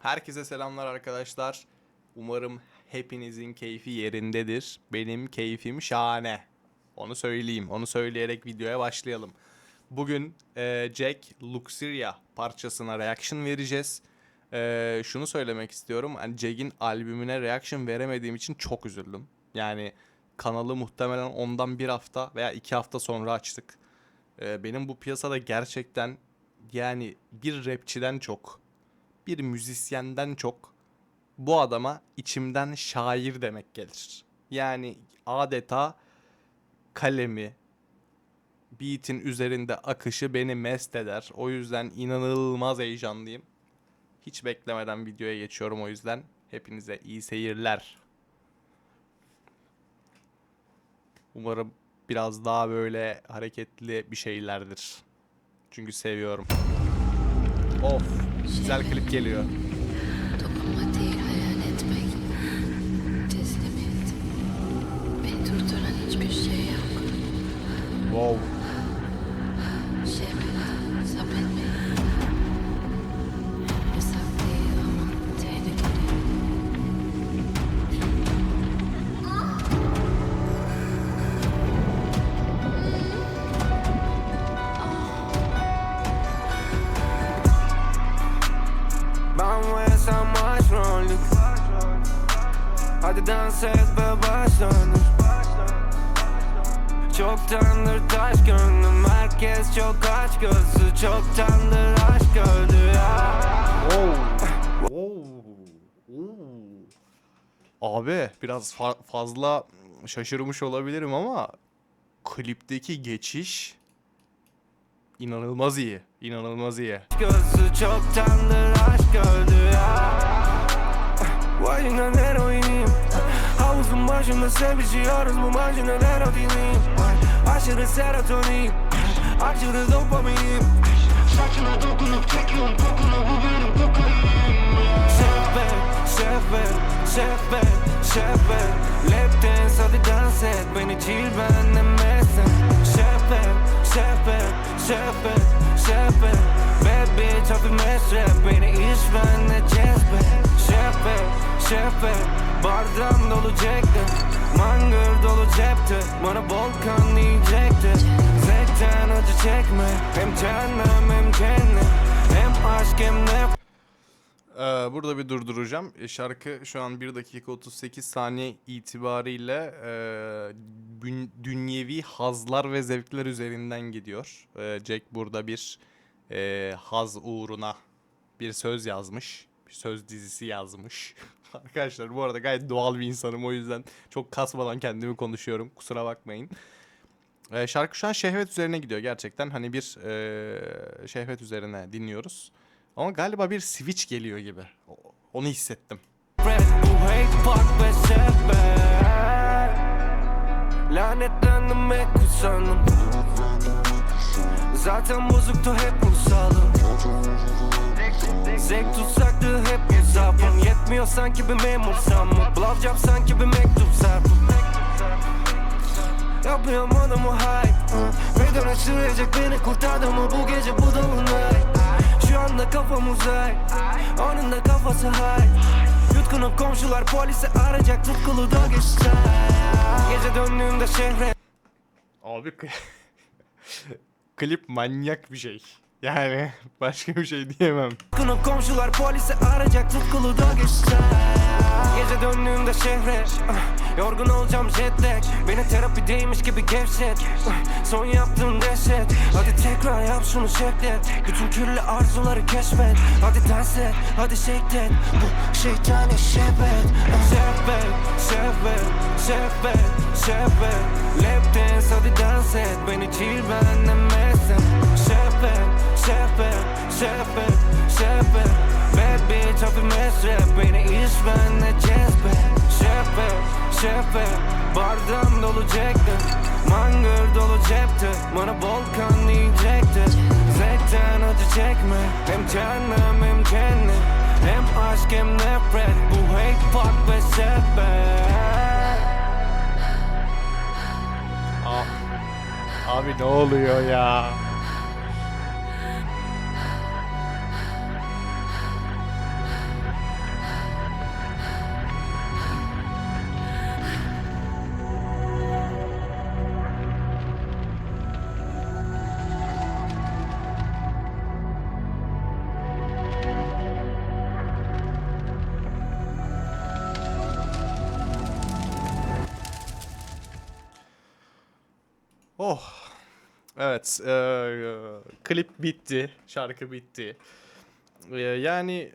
Herkese selamlar arkadaşlar. Umarım hepinizin keyfi yerindedir. Benim keyfim şahane. Onu söyleyeyim. Onu söyleyerek videoya başlayalım. Bugün e, Jack Luxuria parçasına reaction vereceğiz. E, şunu söylemek istiyorum. Hani Jack'in albümüne reaction veremediğim için çok üzüldüm. Yani kanalı muhtemelen ondan bir hafta veya iki hafta sonra açtık. E, benim bu piyasada gerçekten yani bir rapçiden çok bir müzisyenden çok bu adama içimden şair demek gelir. Yani adeta kalemi, beat'in üzerinde akışı beni mest eder. O yüzden inanılmaz heyecanlıyım. Hiç beklemeden videoya geçiyorum o yüzden. Hepinize iyi seyirler. Umarım biraz daha böyle hareketli bir şeylerdir. Çünkü seviyorum. Of, güzel klip geliyor. Dokunmak değil hayal etmek. Teslimiyet. Beni durduran hiçbir şey yok. Wow. Hadi dans et ve başlanır. Çoktandır taş gönlüm Herkes çok aç gözlü. Çoktandır aşk öldü ya. Abi biraz fa- fazla şaşırmış olabilirim ama klipteki geçiş inanılmaz iyi. İnanılmaz iyi. Gözlü çoktandır aşk öldü ya. Heroinim Başında sevişiyoruz bu marjinal erotinim Aşırı serotonin Aşırı dopaminim Saçına dokunup çekiyorum kokunu bu benim kokainim Şefbe, şefbe, şefbe, şefbe Lap dance hadi dans et. Beni chill benle messen Şefbe, şefbe, şefbe, şefbe Bad bitch hafif mesrep Beni iş benle cezbe. Şefbe, şefbe Bardağım dolu jack'te Mangır dolu cepte Bana volkan diyecekti Zekten acı çekme Hem cehennem hem cennet Hem aşk hem nefret Ee, burada bir durduracağım. E, Şarkı şu an 1 dakika 38 saniye itibariyle e, dünyevi hazlar ve zevkler üzerinden gidiyor. E, Jack burada bir haz uğruna bir söz yazmış. Bir söz dizisi yazmış. Arkadaşlar bu arada gayet doğal bir insanım o yüzden çok kasmadan kendimi konuşuyorum. Kusura bakmayın. E, şarkı şu an şehvet üzerine gidiyor gerçekten. Hani bir e, şehvet üzerine dinliyoruz. Ama galiba bir switch geliyor gibi. Onu hissettim. Ve Lanetlendim hep kutsandım Zaten bozuktu hep ruhsalım Zevk hep Yetmiyor sanki bir memursam Love job sanki bir mektup sarfım Yapıyorum adamı hype. Ve döne sürecek beni kurtardı mı bu gece bu dolunay Şu anda kafam uzay. Onun da kafası high Yutkunup komşular polisi arayacak tutkulu da geçti Gece döndüğümde şehre Abi klip manyak bir şey. Yani başka bir şey diyemem. Yutkunup komşular polisi arayacak tutkulu da geçti Gece döndüğümde şehre ah, Yorgun olacağım jet Beni terapideymiş gibi gevşet ah, Son yaptığım dehşet. Hadi tekrar yap şunu şeklet. Bütün kirli arzuları keşfet. Hadi dans et, hadi it Bu şeytani şehvet. Şehvet, şehvet, şehvet, şehvet. Lap dance hadi dans et. Beni chill benle messen Şehvet, şehvet, şehvet Bad bitch hafif mesrep Beni iş benle cezbe Şehvet, şehvet Bardağım dolu jack'te Mangır dolu cepte Bana volkan diyecekti Zevkten acı çekme Hem cehennem hem cennet Hem aşk hem nefret. Bu hate fuck ve sefer Abi ne oluyor ya? Oh. Evet. eee, klip bitti. Şarkı bitti. Eee, yani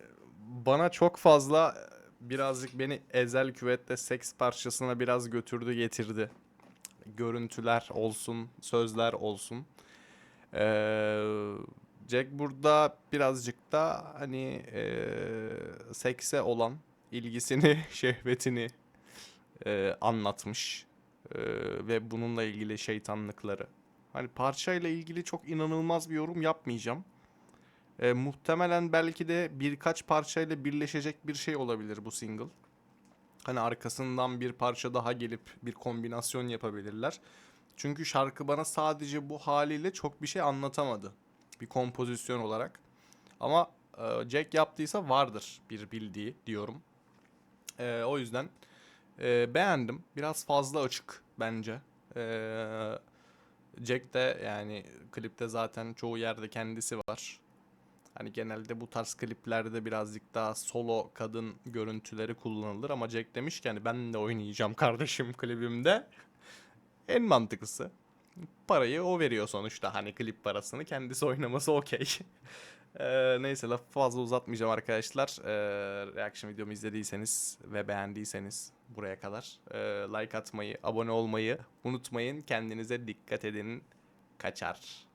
bana çok fazla birazcık beni Ezel Küvet'te seks parçasına biraz götürdü getirdi. Görüntüler olsun, sözler olsun. Eee, Jack burada birazcık da hani eee, sekse olan ilgisini, şehvetini eee, anlatmış. Eee, ve bununla ilgili şeytanlıkları. Hani parçayla ilgili çok inanılmaz bir yorum yapmayacağım. Eee, muhtemelen belki de birkaç parçayla birleşecek bir şey olabilir bu single. Hani arkasından bir parça daha gelip bir kombinasyon yapabilirler. Çünkü şarkı bana sadece bu haliyle çok bir şey anlatamadı. Bir kompozisyon olarak. Ama e, Jack yaptıysa vardır bir bildiği diyorum. E, o yüzden e, beğendim. Biraz fazla açık bence. E, Jack de yani klipte zaten çoğu yerde kendisi var. Hani genelde bu tarz kliplerde birazcık daha solo kadın görüntüleri kullanılır ama Jack demiş ki hani ben de oynayacağım kardeşim klibimde. En mantıklısı. Parayı o veriyor sonuçta hani klip parasını kendisi oynaması okey. Eee, neyse lafı fazla uzatmayacağım arkadaşlar. Eee reaction videomu izlediyseniz ve beğendiyseniz buraya kadar eee, like atmayı, abone olmayı unutmayın. Kendinize dikkat edin. Kaçar.